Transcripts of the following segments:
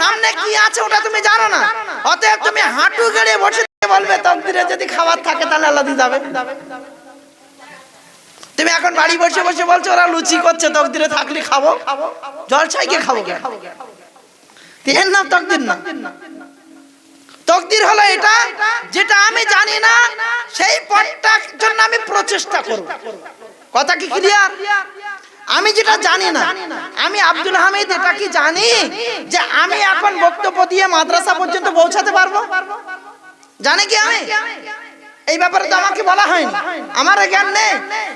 সামনে কি আছে ওটা তুমি জানো না? অতএব তুমি হাঁটু গেড়ে বসে বলবে তকদিরে যদি খাবার থাকে তাহলে আল্লাহ দিয়ে যাবে। তুমি এখন বাড়ি বসে বসে বলছো ওরা লুচি করছে তকদিরে থাকলে খাব। জলছাই কে খাব এর নাম তকদির না। তকদির হলো এটা যেটা আমি জানি না সেই পথটার জন্য আমি প্রচেষ্টা করব। কথা কি ক্লিয়ার আমি যেটা জানি না আমি আব্দুল হামিদ এটা কি জানি যে আমি এখন বক্তব্য দিয়ে মাদ্রাসা পর্যন্ত পৌঁছাতে পারব? জানে কি আমি? এই ব্যাপারে তো আমাকে বলা হয়নি। আমার জ্ঞান নেই।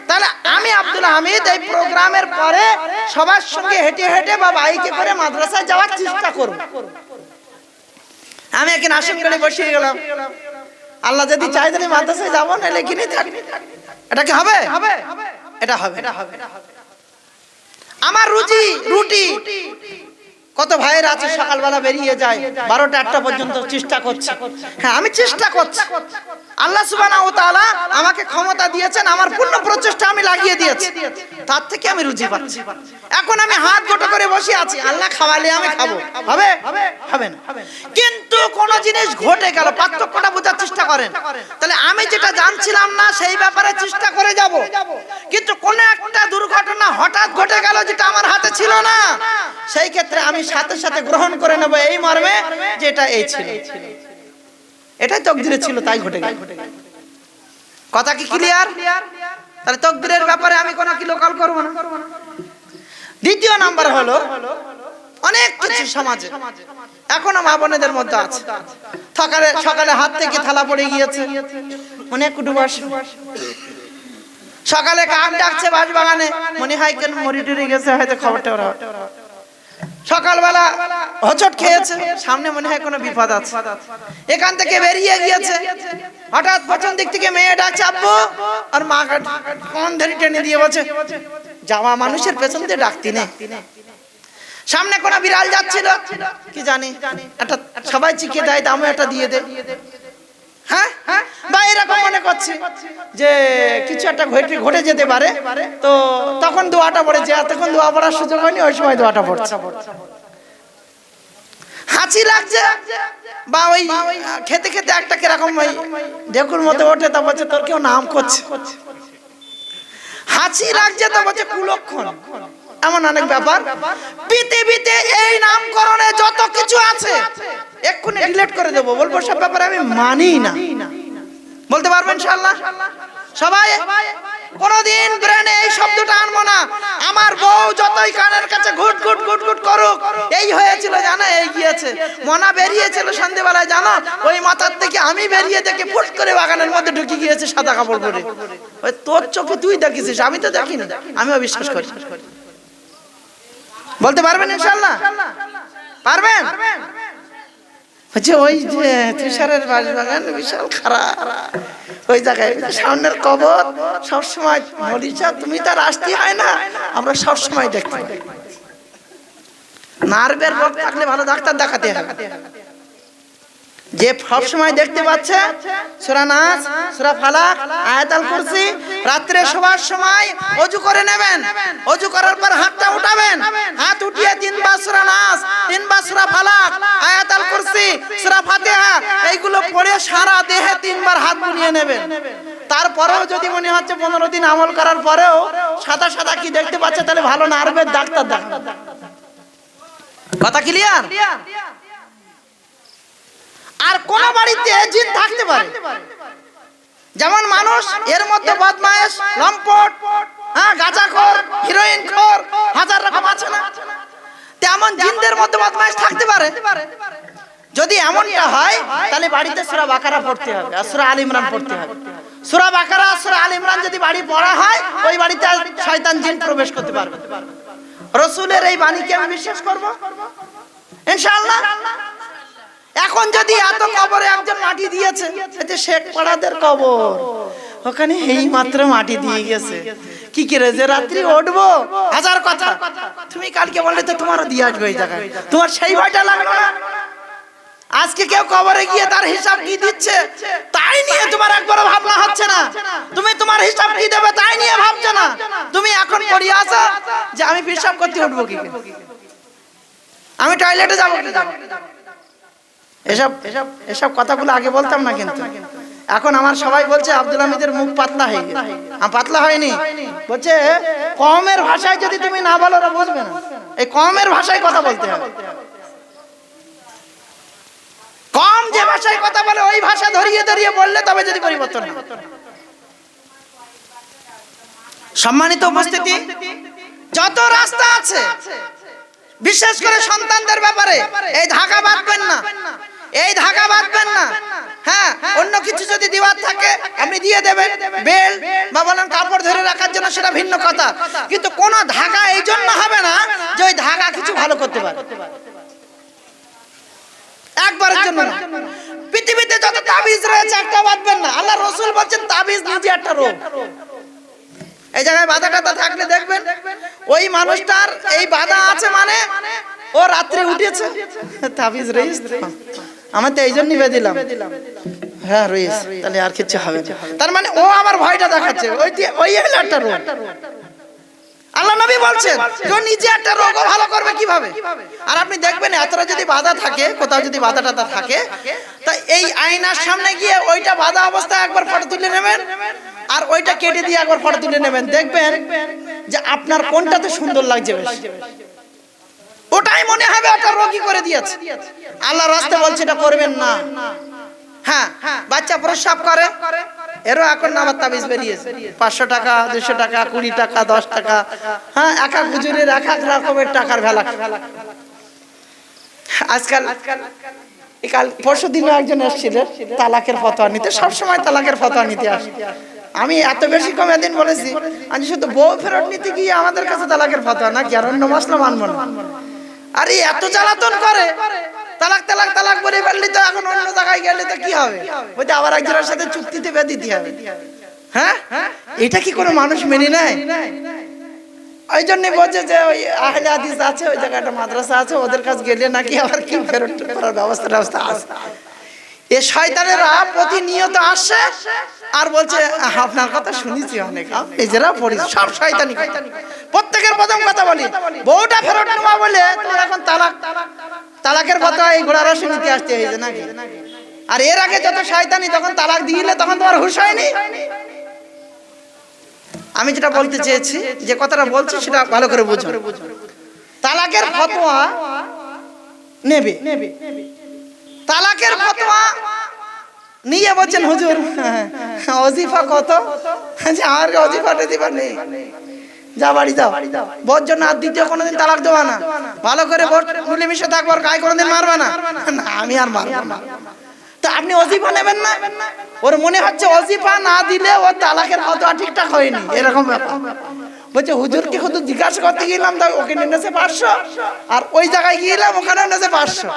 তাহলে আমি আব্দুল হামিদ এই প্রোগ্রামের পরে সবার সঙ্গে হেঁটে হেঁটে বা বাইকে করে মাদ্রাসায় যাওয়ার চেষ্টা করব। আমি এখানে আসন করে বসিয়ে গেলাম। আল্লাহ যদি চাই তাহলে মাদ্রাসায় যাব না লেখিনি থাকবি এটা কি হবে? এটা হবে। এটা হবে। আমার রুজি রুটি। কত ভাইয়ের আছে সকালবেলা বেরিয়ে যায় বারোটা একটা পর্যন্ত চেষ্টা করছে। হ্যাঁ আমি চেষ্টা করছি। আল্লাহ সুবানা ওয়া তাআলা আমাকে ক্ষমতা দিয়েছেন আমার পূর্ণ প্রচেষ্টা আমি লাগিয়ে দিয়েছি। তার থেকে আমি রুজি পাচ্ছি। এখন আমি হাত গোটো করে বসে আছি। আল্লাহ খাওয়ালে আমি খাব। হবে? হবে? না। কিন্তু কোন জিনিস ঘটে গেল পার্থক্যটা বোঝার চেষ্টা করেন। তাহলে আমি যেটা জানছিলাম না সেই ব্যাপারে চেষ্টা করে যাব। কিন্তু কোন একটা দুর্ঘটনা হঠাৎ ঘটে গেল যেটা আমার হাতে ছিল না। সেই ক্ষেত্রে আমি সাথে সাথে গ্রহণ করে নেব এই মর্মে যে এটা এই ছিল। এটাই তকদিরে ছিল, তাই ঘটে গেল। কথা কি ক্লিয়ার তাহলে তকদিরের ব্যাপারে আমি কোনো কি লোকাল করব না। দ্বিতীয় নাম্বার হলো, অনেক কিছু সমাজে, এখনও মা বোনেদের মধ্যে আছে। সকালে সকালে হাত থেকে থালা পড়ে গিয়েছে। অনেক কুটুবাস সকালে কাক ডাকছে বাস বাগানে মনে হয় কেন মরি টরি গেছে, হয়তো খবরটা ওরা সকালবেলা হচট খেয়েছে। সামনে মনে হয় কোনো বিপদ আছে। এখান থেকে বেরিয়ে গিয়েছে। হঠাৎ পছন্দ দিক থেকে মেয়ে ডাকছে, আব্বু! আর মা কোন ধরে টেনে দিয়ে বলছে, যাওয়া মানুষের পেছন দিয়ে ডাকতি নেই সামনে কোনো বিড়াল যাচ্ছিল। কি জানি, একটা সবাই চিকে দেয়, দামও একটা দিয়ে দে হ্যাঁ বা এরকম মনে যে কিছু একটা ঘটে যেতে পারে। তো তখন পড়ার সুযোগ হয়নি, ওই সময় পড়ছে। হাঁচি লাগছে বা ওই খেতে খেতে একটা ওই ডেকুর মতো ওঠে, তা বলছে তোর কেউ নাম করছে। হাঁচি লাগছে, তো বলছে কুলক্ষণ। এমন অনেক ব্যাপার। পৃথিবীতে এই নামকরণে যত কিছু আছে এক্ষুনি ডিলিট করে দেবো। বলব, সব ব্যাপারে আমি মানি না। বলতে পারবেন ইনশাআল্লাহ? সবাই, কোনদিন ব্রেনে এই শব্দটা আনব না। আমার বউ যতই কানের কাছে ঘুট ঘুট ঘুট ঘুট করুক, এই হয়েছিল, জানো, এই গিয়েছে। মনা বেরিয়েছিল সন্ধেবেলায়, জানো? ওই মাথার থেকে আমি বেরিয়ে দেখে ফুট করে বাগানের মধ্যে ঢুকে গিয়েছে সাদা কাপড় পরে। ওই তোর চোখে তুই দেখিস আমি তো দেখিনি, আমিও বিশ্বাস করি। বলতে পারবেন ইনশাআল্লাহ? পারবেন? হচ্ছে ওই যে তুষারের বাগান বিশাল খারাপ। ওই জায়গায় সামনের কবর, সবসময় মরিচা, তুমি তার আসতে হয় না। আমরা সবসময় দেখতে। নার্ভের রোগ থাকলে ভালো ডাক্তার দেখাতে হবে। যে সব সময় দেখতে পাচ্ছে, সুরা নাচ সুরা ফালাক আয়াতাল কুরসি, রাত্রে শোবার সময় অজু করে নেবেন। অজু করার পর হাতটা উঠাবেন। হাত উঠিয়ে তিনবার সুরা নাচ তিনবার সুরা ফালাক আয়াতাল কুরসি, সুরা ফাতিহা, এইগুলো পড়ে সারা দেহে তিনবার হাত বুলিয়ে নেবেন। তারপরেও যদি মনে হচ্ছে পনেরো দিন আমল করার পরেও সাদা সাদা কি দেখতে পাচ্ছে, তাহলে ভালো নার্ভের ডাক্তার দেখান। কথা ক্লিয়ার আর কোন বাড়িতে জিন থাকতে পারে। যেমন মানুষ এর মধ্যে বদমায়েশ লম্পট হ্যাঁ গাঁজাখোর হিরোইন খোর হাজার রকম আছে না। তেমন জিনদের মধ্যে বদমায়েশ থাকতে পারে। যদি এমনটা হয় তাহলে বাড়িতে সূরা বাকারা পড়তে হবে। আর সূরা আল ইমরান পড়তে হবে। সূরা বাকারা সূরা আল ইমরান যদি বাড়ি পড়া হয় ওই বাড়িতে শয়তান জিন প্রবেশ করতে পারবে। রসুলের এই বাণীকে আমি বিশ্বাস করব? ইনশাআল্লাহ। এখন যদি এত কবরে একজন মাটি দিয়েছে এতে শেখ পাড়াদের কবর। ওখানে এই মাত্র মাটি দিয়ে গেছে। কি করে যে রাত্রি উঠবো হাজার কথা। তুমি কালকে বললে তো তোমারও দিয়ে আসবে এই জায়গায়। তোমার সেই ভয়টা লাগল না? আজকে কেউ কবরে গিয়ে তার হিসাব কি দিচ্ছে? তাই নিয়ে তোমার একবারও ভাবনা হচ্ছে না। তুমি তোমার হিসাব কি দেবে তাই নিয়ে ভাবছ না? তুমি এখন পড়িয়ে আসো যে আমি হিসাব করতে উঠবো কি আমি টয়লেটে যাব কি? এসব এসব কথাগুলো আগে বলতাম না কিন্তু। এখন আমার সবাই বলছে, আব্দুল হামিদের মুখ পাতলা হয়ে গেছে। পাতলা হয়নি। বলছে, কমের ভাষায় যদি তুমি না বলো, ওরা না। এই কমের ভাষায় কথা বলতে হবে। কম যে ভাষায় কথা বলে, ওই ভাষা ধরিয়ে ধরিয়ে বললে তবে যদি পরিবর্তন সম্মানিত উপস্থিতি, যত রাস্তা আছে বিশেষ করে সন্তানদের ব্যাপারে। এই ধাকা বাঁধবেন না। এই ধাকা বাঁধবেন না। হ্যাঁ অন্য কিছু যদি দেওয়ার থাকে, আপনি দিয়ে দেবেন। বেল বা বলেন কাপড় ধরে রাখার জন্য সেটা ভিন্ন কথা। কিন্তু কোন ধাকা এই জন্য হবে না যে ওই ধাকা কিছু ভালো করতে পারে। একবারের জন্য না। পৃথিবীতে যত তাবিজ রয়েছে একটা বাঁধবেন না। আল্লাহ রসুল বলছেন, তাবিজ নিজে একটা রোগ। এই জায়গায় বাধা টাধা থাকলে দেখবেন, ওই মানুষটার এই বাধা আছে মানে ও রাত্রে উঠেছে। তাবিজ রইস। আমার তো এই জন্যই বেঁধিলাম হ্যাঁ রইস তাহলে আর কিছু হবে তার মানে ও আমার ভয়টা দেখাচ্ছে। ওই ওই একটা রোগ। আল্লাহ নবী বলছেন যে নিজে একটা রোগও ভালো করবে কীভাবে? আর আপনি দেখবেন, এতটা যদি বাধা থাকে, কোথাও যদি বাধা টাধা থাকে, তা এই আয়নার সামনে গিয়ে ওইটা বাধা অবস্থায় একবার ফটো তুলে নেবেন। আর ওইটা কেটে দিয়ে একবার ফটো তুলে নেবেন। দেখবেন যে আপনার কোনটাতে সুন্দর লাগছে ওটাই মনে হবে ওটা রোগী করে দিয়েছে। আল্লাহ রাস্তা বলছে এটা করবেন না। হ্যাঁ বাচ্চা প্রস্রাব করে। এরও এখন আবার তাবিজ বেরিয়েছে। পাঁচশো টাকা দুশো টাকা কুড়ি টাকা দশ টাকা। হ্যাঁ এক এক হুজুরের এক এক রকমের টাকার ভেলা। আজকাল কাল পরশু দিনও একজন এসেছিলেন তালাকের ফতোয়া নিতে। সবসময় তালাকের ফতোয়া নিতে আসে। আমি এত বেশি কমে দিন বলেছি। আমি শুধু বউ ফেরত নিতে গিয়ে আমাদের কাছে তালাকের ফতোয়া না কি আর অন্য মশলা মানবো না। আরে এত জ্বালাতন করে। তালাক তালাক তালাক বলে ফেললি তো এখন অন্য জায়গায় গেলে তো কি হবে? বলতে আবার একজনের সাথে চুক্তিতে বেঁধে দিতে হবে। হ্যাঁ? এটা কি কোনো মানুষ মেনে নেয়? ওই জন্য বলছে যে ওই আহলে হাদিস আছে ওই জায়গায় একটা মাদ্রাসা আছে ওদের কাছে গেলে নাকি আবার কি ফেরত করার ব্যবস্থা ব্যবস্থা আছে? এ শয়তানেরা প্রতিনিয়ত আসে আর বলছে আপনার কথা শুনেছি অনেক। নিজেরা পড়ি সব শয়তানি প্রত্যেকের প্রথম কথা বলি। বউটা ফেরত নেওয়া বলে তোর এখন তালাক। তালাকের কথা এই ঘোড়া রসে নিতে আসতে হয়েছে নাকি? আর এর আগে যত শয়তানি তখন তালাক দিলে তখন তোমার হুশ হয়নি। আমি যেটা বলতে চেয়েছি যে কথাটা বলছি সেটা ভালো করে বুঝো। তালাকের ফতোয়া নেবে। তালাকের ফতোয়া? নিয়ে বলছেন হুজুর, অজিফা কত? যে আমার অজিফাটা দিবার নেই। যা বাড়ি যাও বোর জন্য আর দ্বিতীয় কোনোদিন তালাক দেওয়া না। ভালো করে বোর মিলেমিশে থাকব আর গায়ে কোনোদিন মারবা না। না, আমি আর মারবো না। তো আপনি অজিফা নেবেন না? ওর মনে হচ্ছে অজিফা না দিলে ও তালাকের ফতোয়া ঠিকঠাক হয়নি। এরকম ব্যাপার। বলছে, হুজুরকে হুজুর জিজ্ঞাসা করতে গেলাম তা ওকে নিয়েছে পাঁচশো। আর ওই জায়গায় গিয়েলাম ওখানে নিয়েছে পাঁচশো।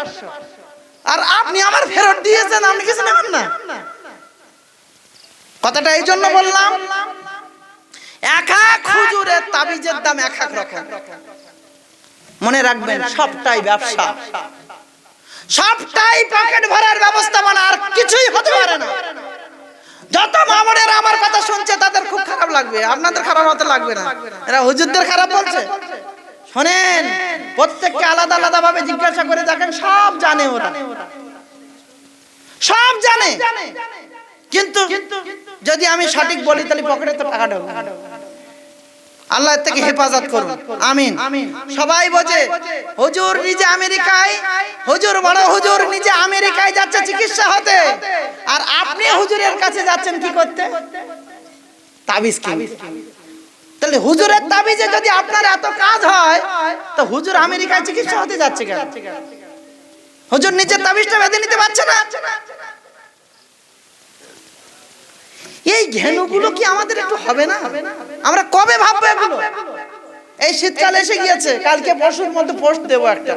আর আপনি আমার ফেরত দিয়েছেন, আপনি কিছু নেবেন না। কথাটা এই জন্য বললাম, এক এক হুজুরের তাবিজের দাম এক এক রকম। মনে রাখবেন, সবটাই ব্যবসা। সবটাই পকেট ভরার ব্যবস্থাপনা আর কিছুই হতে পারে না। যত মামনের আমার কথা শুনছে, তাদের খুব খারাপ লাগবে। আপনাদের খারাপ হতে লাগবে না। এরা হুজুরদের খারাপ বলছে। শোনেন প্রত্যেককে আলাদা আলাদা ভাবে জিজ্ঞাসা করে দেখেন সব জানে ওরা। সব জানে। কিন্তু যদি আমি সঠিক বলি তাহলে পকেটে তো টাকা ঢোকে। আল্লাহ থেকে হেফাজত করুন। আমিন। সবাই বোঝে হুজুর নিজে আমেরিকায় হুজুর বড় হুজুর নিজে আমেরিকায় যাচ্ছে চিকিৎসা হতে। আর আপনি হুজুরের কাছে যাচ্ছেন কি করতে? তাবিজ কি তাহলে হুজুরের তাবিজে যদি আপনার এত কাজ হয়, তো হুজুর আমেরিকায় চিকিৎসা হতে যাচ্ছে কেন? হুজুর নিজের তাবিজটা বেঁধে নিতে পারছে না? এই ঘেনুগুলো কি আমাদের একটু হবে না? আমরা কবে ভাববো এগুলো? এই শীতকাল এসে গিয়েছে, কালকে পরশুর মধ্যে পোস্ট দেবো একটা।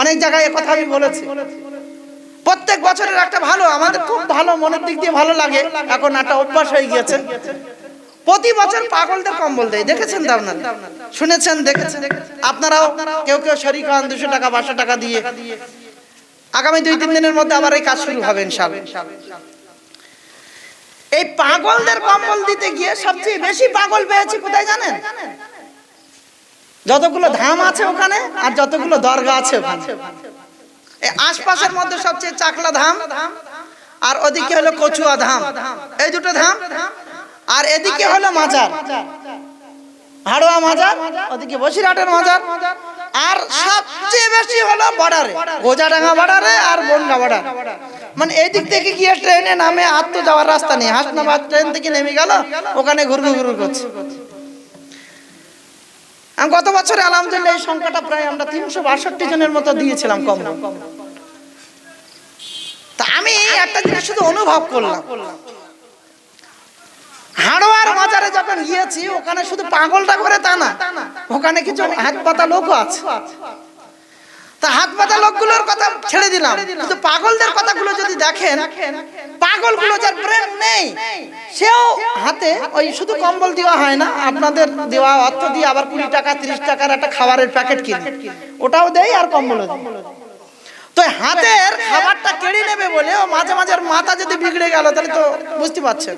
অনেক জায়গায় কথা আমি বলেছি। প্রত্যেক বছরের একটা ভালো, আমাদের খুব ভালো, মনের দিক দিয়ে ভালো লাগে। এখন একটা অভ্যাস হয়ে গিয়েছে। প্রতি বছর পাগলদের কম্বল দেয়। দেখেছেন তো আপনারা শুনেছেন, দেখেছেন? আপনারাও কেউ কেউ শরিক হন দুশো টাকা, পাঁচশো টাকা দিয়ে। আগামী দুই, তিন দিনের মধ্যে আবার এই কাজ শুরু হবে এই পাগলদের কম্বল দিতে গিয়ে সবচেয়ে বেশি পাগল পেয়েছি কোথায় জানেন? যতগুলো ধাম আছে ওখানে আর যতগুলো দরগা আছে এই আশপাশের মধ্যে সবচেয়ে চাকলা ধাম আর ওদিকে হলো কচুয়া ধাম। এই দুটো ধাম আর এদিকে হলো মাজার। হাড়োয়া মাজার, ওদিকে বসিরহাটের মাজার। আর সবচেয়ে বেশি হলো বর্ডারে, গোজাডাঙ্গা বর্ডারে আর বনগা বর্ডার। মানে এই দিক থেকে গিয়ে ট্রেনে নামে আর তো যাওয়ার রাস্তা নেই। হাসনাবাদ ট্রেন থেকে নেমে গেল, ওখানে ঘুরঘু ঘুরঘু করছে। আমি গত বছরে আলহামদুলিল্লাহ এই সংখ্যাটা প্রায় আমরা তিনশো বাষট্টি জনের মতো দিয়েছিলাম কম। না। তা আমি একটা জিনিস শুধু অনুভব করলাম। হাড়োয়ার মাজারে যখন গিয়েছি, ওখানে শুধু পাগলটা করে তা না, ওখানে কিছু হাত পাতা লোকও আছে। তা হাত পাতা লোকগুলোর কথা ছেড়ে দিলাম। কিন্তু পাগলদের কথাগুলো যদি দেখেন, পাগলগুলো যার ব্রেন নেই, সেও হাতে ওই শুধু কম্বল দেওয়া হয় না, আপনাদের দেওয়া অর্থ দিয়ে আবার কুড়ি টাকা, তিরিশ টাকার একটা খাবারের প্যাকেট কিনে। ওটাও দেয় আর কম্বলও দেয়। তো হাতের খাবারটা কেড়ে নেবে বলে ও মাঝে মাঝে মাথা যদি বিগড়ে গেল, তাহলে তো বুঝতে পারছেন।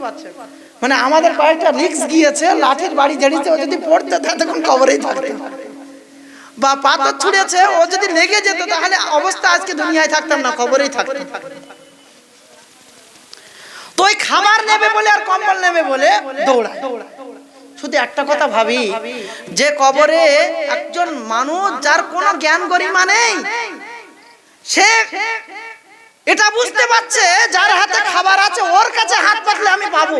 মানে আমাদের কয়েকটা রিক্স গিয়েছে, লাঠির বাড়ি ঝেড়িতে ও যদি পড়তে তখন কবরেই থাকতে বা পাথর ছুঁড়েছে, ও যদি লেগে যেত তাহলে অবস্থা আজকে দুনিয়ায় থাকতাম না কবরেই থাকতাম তো ওই খাবার নেবে বলে আর কম্বল নেবে বলে শুধু একটা কথা ভাবি, যে কবরে একজন মানুষ যার কোনো জ্ঞান গরিমা নেই, সে এটা বুঝতে পারছে যার হাতে খাবার আছে ওর কাছে হাত পাতলে আমি পাবো।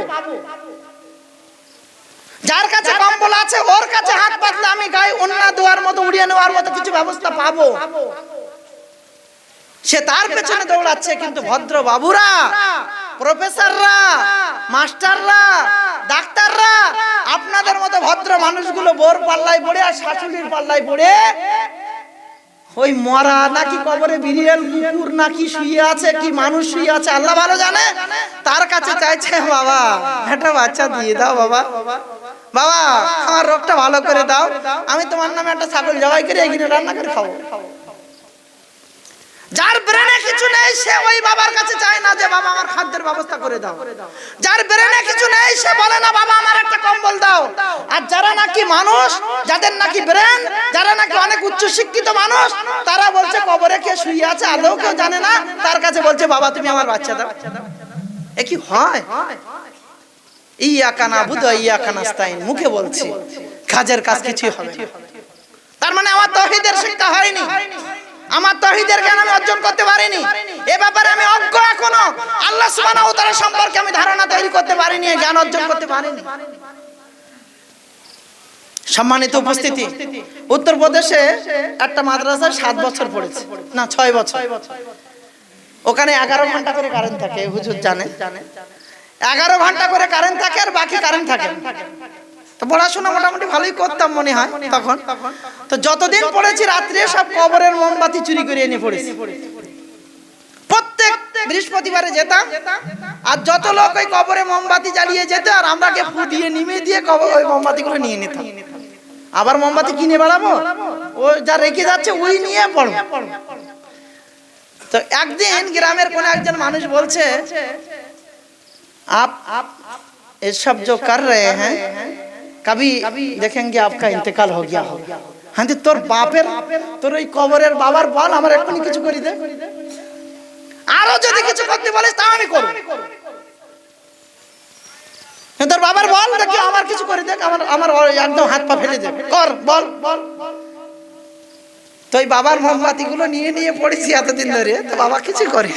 যার কাছে কম্বল আছে ওর কাছে হাত পাতলে আমি গায়ে অন্য দেওয়ার মতো উড়িয়ে নেওয়ার মতো কিছু ব্যবস্থা পাবো। সে তার পেছনে দৌড়াচ্ছে কিন্তু ভদ্র বাবুরা প্রফেসররা মাস্টাররা ডাক্তাররা আপনাদের মতো ভদ্র মানুষগুলো বোর পাল্লায় পড়ে আর শাশুড়ির পাল্লায় পড়ে ওই মরা নাকি কবরে বিড়িয়াল কুকুর নাকি শুয়ে আছে, কি মানুষ শুয়ে আছে, আল্লাহ ভালো জানে? তার কাছে চাইছে, বাবা, একটা বাচ্চা দিয়ে দাও, বাবা। বাবা, আমার রোগটা ভালো করে দাও। আমি তোমার নামে একটা ছাগল জবাই করে এগিয়ে রান্না করে খাব। যার ব্রেনে কিছু নেই, সে ওই বাবার কাছে চায় না যে বাবা আমার খাদ্যের ব্যবস্থা করে দাও। যার ব্রেনে কিছু নেই, সে বলে না, বাবা, আমার একটা কম্বল দাও। আর যারা নাকি মানুষ, যাদের নাকি ব্রেন যারা নাকি অনেক উচ্চ শিক্ষিত মানুষ, তারা বলছে, কবরে কে শুয়ে আছে, আদৌ কেউ জানে না? তার কাছে বলছে, বাবা, তুমি আমার বাচ্চা দাও। এ কি হয়? ইয়া কানা বুধ ইয়া কানাস্তাইন মুখে বলছি, কাজের কাজ কিছুই হবে তার মানে আমার তহিদের শিক্ষা হয়নি। আমার তহিদের জ্ঞান আমি অর্জন করতে পারিনি। এ ব্যাপারে আমি অজ্ঞ এখনও। আল্লাহ সুবহানাহু ওয়া সম্পর্কে আমি ধারণা তৈরি করতে পারিনি জ্ঞান অর্জন করতে পারিনি। সম্মানিত উপস্থিতি উত্তরপ্রদেশে একটা মাদ্রাসায় সাত বছর পড়েছে। না, ছয় বছর। ওখানে এগারো ঘণ্টা করে কারেন্ট থাকে, হুজুর জানে। এগারো ঘণ্টা করে কারেন্ট থাকে আর বাকি কারেন্ট থাকে। তো পড়াশোনা মোটামুটি ভালোই করতাম মনে হয় তখন। তো যতদিন পড়েছি, রাত্রে সব কবরের মোমবাতি চুরি করে এনে পড়েছি। প্রত্যেক বৃহস্পতিবারে যেতাম, আর যত লোক ওই কবরে মোমবাতি জ্বালিয়ে যেত, আর আমরাকে ফুটিয়ে নিমে দিয়ে কবর ওই মোমবাতিগুলো নিয়ে নিতাম। আবার মোমবাতি কিনে বেড়াবো? ও যা রেখে যাচ্ছে, ওই নিয়ে পড়ব। তো একদিন গ্রামের কোন একজন মানুষ বলছে, আপ আপ এসব যোগ কর রে হ্যাঁ হ্যাঁ कभी देखेंगे आपका इंतकाल हो गया हो হ্যাঁ তো তোর বাপের তোর ওই কবরের বাবার বল আমার এক্ষুনি কিছু করে দে আরো যদি কিছু করতে বলিস তা আমি করব হ্যাঁ, তোর বাবার বল দেখি আমার কিছু করে দেখ আমার আমার একদম হাত পা ফেলে দে কর বল বল তো ওই বাবার মোমবাতি গুলো নিয়ে নিয়ে পড়েছি এতদিন ধরে তো বাবা কিছু করে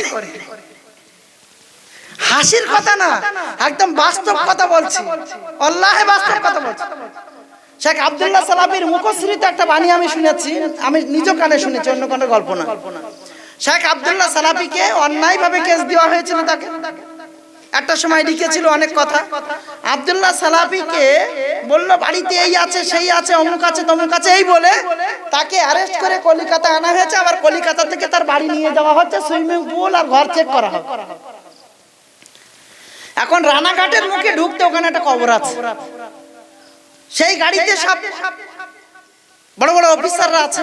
হাসির কথা না, একদম বাস্তব কথা বলছি। আল্লাহে বাস্তব কথা বলছি। শেখ আব্দুল্লাহ সালাবির মুখশ্রীতে একটা বাণী আমি শুনেছি, আমি নিজ কানে শুনেছি, অন্য কোনো গল্প না। শেখ আব্দুল্লাহ সালাবিকে অন্যায়ভাবে কেস দেওয়া হয়েছিল তাকে। একটা সময় লিখেছিল অনেক কথা। আব্দুল্লাহ সালাফিকে বলল, বাড়িতে এই আছে, সেই আছে, অমুক আছে, তমুক আছে, এই বলে তাকে অ্যারেস্ট করে কলিকাতা আনা হয়েছে। আবার কলিকাতা থেকে তার বাড়ি নিয়ে যাওয়া হচ্ছে সুইমিং পুল আর ঘর চেক করা হবে। এখন রানাঘাটের মুখে ঢুকতে ওখানে একটা কবর আছে। সেই গাড়িতে সব বড় বড় অফিসাররা আছে।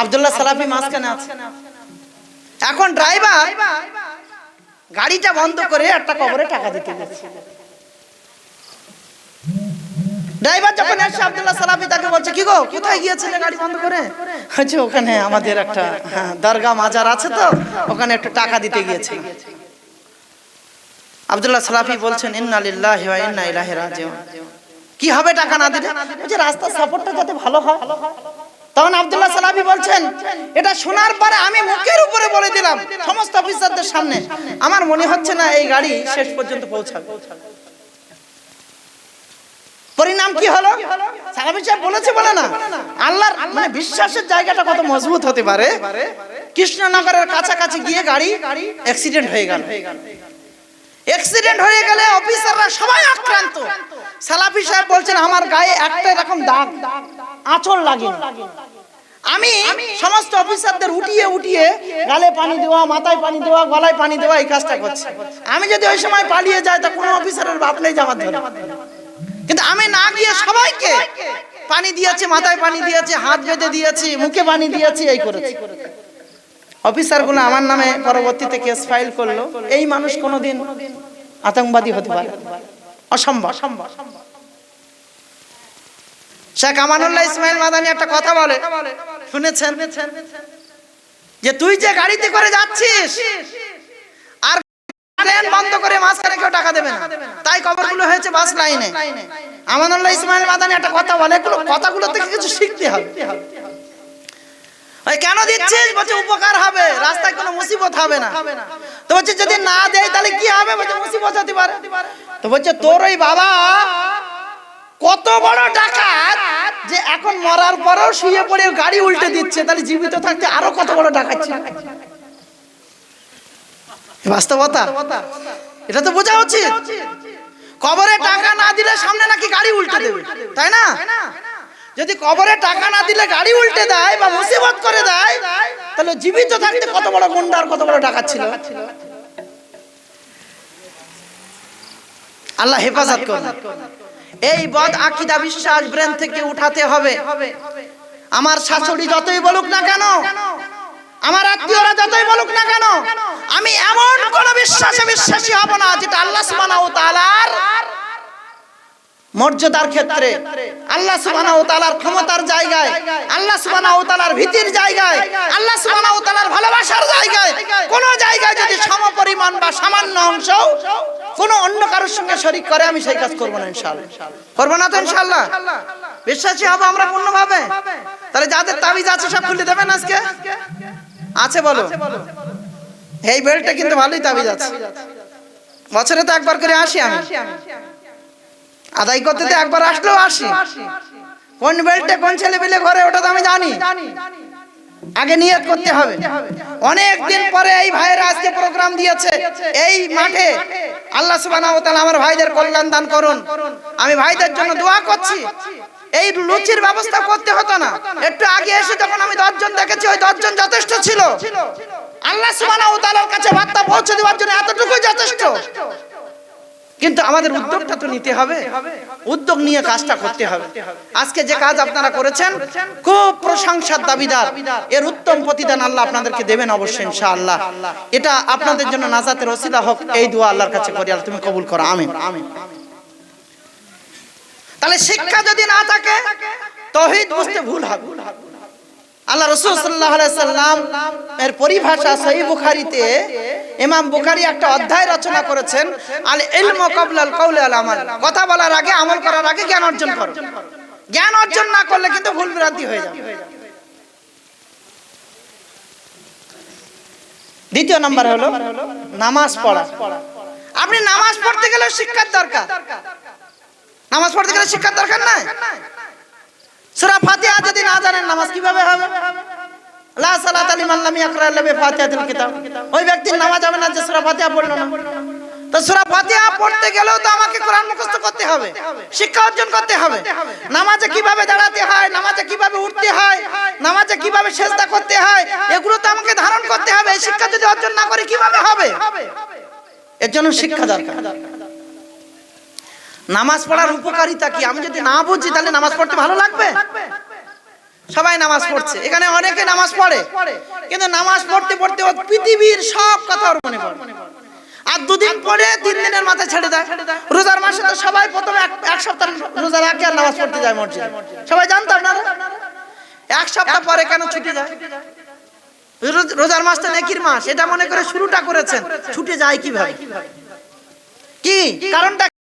আব্দুল্লাহ সালাফি মাঝখানে আছে। এখন ড্রাইভার গাড়িটা বন্ধ করে একটা কবরে টাকা দিতে গেছে। ড্রাইভার যখন এসে আব্দুল্লাহ সালাফি তাকে বলছে কি গো কোথায় গিয়েছিলে গাড়ি বন্ধ করে? হচ্ছে ওখানে আমাদের একটা হ্যাঁ, দরগা মাজার আছে তো ওখানে একটু টাকা দিতে গিয়েছে। আব্দুল্লাহ সালাফি বলছেন ইন্না লিল্লাহি ওয়া ইন্না ইলাইহি রাজিউন। কি হবে টাকা না দিলে? যে রাস্তার সাপোর্টটা যাতে ভালো হয়। তখন আব্দুল্লাহ সালাফি বলছেন, এটা শোনার পরে আমি মুখের উপরে বলে দিলাম সমস্ত অফিসারদের সামনে। আমার মনে হচ্ছে না এই গাড়ি শেষ পর্যন্ত পৌঁছাবে। পরিণাম কি হলো? সালাফি সাহেব বলেছে বলে না। আল্লাহর মানে বিশ্বাসের জায়গাটা কত মজবুত হতে পারে। কৃষ্ণনগরের কাছাকাছি গিয়ে গাড়ি অ্যাক্সিডেন্ট হয়ে গেল। অ্যাক্সিডেন্ট হয়ে গেলে অফিসাররা সবাই আক্রান্ত। সালাফি সাহেব বলছেন, আমার গায়ে একটা এরকম দাগ, আঁচল লাগে আমি সমস্ত অফিসারদের উঠিয়ে উঠিয়ে গালে পানি দেওয়া, মাথায় পানি দেওয়া, গলায় পানি দেওয়া এই কাজটা করছি। আমি যদি ওই সময় পালিয়ে যাই, তা কোনো অফিসারের বাপ নেই জামাত ধরে কিন্তু আমি না গিয়ে সবাইকে পানি দিয়েছি, মাথায় পানি দিয়েছি, হাত বেঁধে দিয়েছি, মুখে পানি দিয়েছি, এই করেছি। অফিসারগুলো আমার নামে পরবর্তীতে কেস ফাইল করল। এই মানুষ কোনোদিন আতঙ্কবাদী হতে পারে। অসম্ভব। শেখ আমানুল্লাহ ইসমাইল মাদানি একটা কথা বলে। শুনেছেন? যে তুই যে গাড়িতে করে যাচ্ছিস, আর ট্রেন বন্ধ করে মাঝখানে কেউ টাকা দেবে না। তাই কবরগুলো হয়েছে বাস লাইনে। আমানুল্লাহ ইসমাইল মাদানি একটা কথা বলে। এগুলো কথাগুলো থেকে কিছু শিখতে হবে। কেন দিচ্ছিস? বলছে উপকার হবে। রাস্তায় কোনো মুসিবত হবে না। তো বলছে যদি না দেয় তাহলে কি হবে? বলছে মুসিবত হতে পারে। তো বলছে তোর ওই বাবা কত বড় ডাকাত যে এখন মরার পরেও শুয়ে পড়ে গাড়ি উল্টে দিচ্ছে। তাহলে জীবিত থাকতে আরও কত বড় ডাকাত বাস্তবতা? এটা তো বোঝা উচিত। কবরে টাকা না দিলে সামনে নাকি গাড়ি উল্টে দেবে। তাই না? যদি কবরে টাকা না দিলে গাড়ি উল্টে দেয় বা মুসিবত করে দেয়, তাহলে জীবিত থাকতে কত বড় গুন্ডার কত বড় টাকা ছিল? আল্লাহ হেফাজত করুন। এই বদ আকিদা বিশ্বাস ব্রেন থেকে উঠাতে হবে। আমার শাশুড়ি যতই বলুক না কেন, আমার আত্মীয়রা যতই বলুক না কেন, আমি এমন কোন বিশ্বাসে বিশ্বাসী হব না যেটা আল্লাহ সুবহানাহু ওয়া তাআলার মর্যাদার ক্ষেত্রে, আল্লাহ সুবহানাহু ওয়া তাআলার ক্ষমতার জায়গায়, আল্লাহ সুবহানাহু ওয়া তাআলার ভীতির জায়গায়, আল্লাহ সুবহানাহু ওয়া তাআলার ভালোবাসার জায়গায়, কোন জায়গায় যদি সমপরিমাণ বা সামান্য অংশ কোন অন্য কারোর সঙ্গে শরীক করে, আমি সেই কাজ করব না ইনশাআল্লাহ। করব না তো ইনশাআল্লাহ? বিশ্বাসী হব আমরা পূর্ণভাবে? তাহলে যাদের তাবিজ আছে সব খুলে দেবেন আজকে? আছে বলো। এই বেল্টটা কিন্তু ভালোই তাবিজ আছে। বছরে তো একবার করে আসি আমি। আদায় করতে তো একবার আসলেও আসি। কোন বেল্টে কোন ছেলে পেলে ঘরে, ওটা তো আমি জানি। আগে নিয়ত করতে হবে। অনেক দিন পরে এই ভাইয়েরা আজকে প্রোগ্রাম দিয়েছে। এই মাঠে আল্লাহ সুবহানাহু ওয়া তাআলা আমার ভাইদের কল্যাণ দান করুন। আমি ভাইদের জন্য দোয়া করছি। এই লুচির ব্যবস্থা করতে হতো না। একটু আগে এসে যখন আমি দশজন দেখেছি, ওই দশজন যথেষ্ট ছিল। আল্লাহ সুবহানাহু ওয়া তাআলার কাছে বার্তা পৌঁছে দেওয়ার জন্য এতটুকুই যথেষ্ট। কিন্তু আমাদের উদ্যোগটা তো নিতে হবে। উদ্যোগ নিয়ে কাজটা করতে হবে। আজকে যে কাজ আপনারা করেছেন, খুব প্রশংসার দাবিদার। এর উত্তম প্রতিদান আল্লাহ আপনাদেরকে দেবেন অবশ্যই, ইনশাআল্লাহ। এটা আপনাদের জন্য নাজাতের ওসিলা হোক, এই দোয়া আল্লাহর কাছে করি, আল্লাহ তুমি কবুল করো, আমিন। তাহলে শিক্ষা যদি না থাকে, তহিদ বুঝতে ভুল হবে। আল্লাহ রসুল সাল্লাম এর পরিভাষা সহি বুখারিতে ইমাম বুখারি একটা অধ্যায় রচনা করেছেন, আল ইলম কবলাল কৌলে আল আমাল। কথা বলার আগে, আমল করার আগে জ্ঞান অর্জন করো। জ্ঞান অর্জন না করলে কিন্তু ভুল ভ্রান্তি হয়ে যাবে। দ্বিতীয় নাম্বার হলো নামাজ পড়া। আপনি নামাজ পড়তে গেলে শিক্ষার দরকার। নামাজ পড়তে গেলে শিক্ষার দরকার নাই? সূরা ফাতিহা যদি না জানেন, নামাজ কীভাবে হবে? লা সালাত লিমান লাম ইয়াকরা ইল্লা বিফাতিহাতিল কিতাব। ওই ব্যক্তির নামাজ হবে না যে সূরা ফাতিহা পড়ল না। তো সূরা ফাতিহা পড়তে গেলেও তো আমাকে কোরআন মুখস্থ করতে হবে, শিক্ষা অর্জন করতে হবে। নামাজে কীভাবে দাঁড়াতে হয়, নামাজে কীভাবে উঠতে হয়, নামাজে কীভাবে সেজদা করতে হয়, এগুলো তো আমাকে ধারণ করতে হবে। এই শিক্ষা যদি অর্জন না করি কীভাবে হবে? এর জন্য শিক্ষা দরকার। নামাজ পড়ার উপকারিতা কি? আমি যদি না বুঝি, তাহলে নামাজ পড়তে ভালো লাগবে? সবাই নামাজ পড়ছে। এখানে অনেকে নামাজ পড়ে। কিন্তু নামাজ পড়তে পড়তে পৃথিবীর সব কথা ওর মনে পড়ে। আর দুদিন পরে তিন দিনের মাথায় ছেড়ে দেয়। রোজার মাসে তো সবাই প্রথমে এক- সপ্তাহ রোজার রাখে আর নামাজ পড়তে যায় মসজিদে। সবাই জানতো না এক সপ্তাহ পরে কেন ছুটি যায়? রোজ- রোজার মাসটা নেকির মাস। এটা মনে করে শুরুটা করেছেন। ছুটে যায় কীভাবে? কি? কারণটা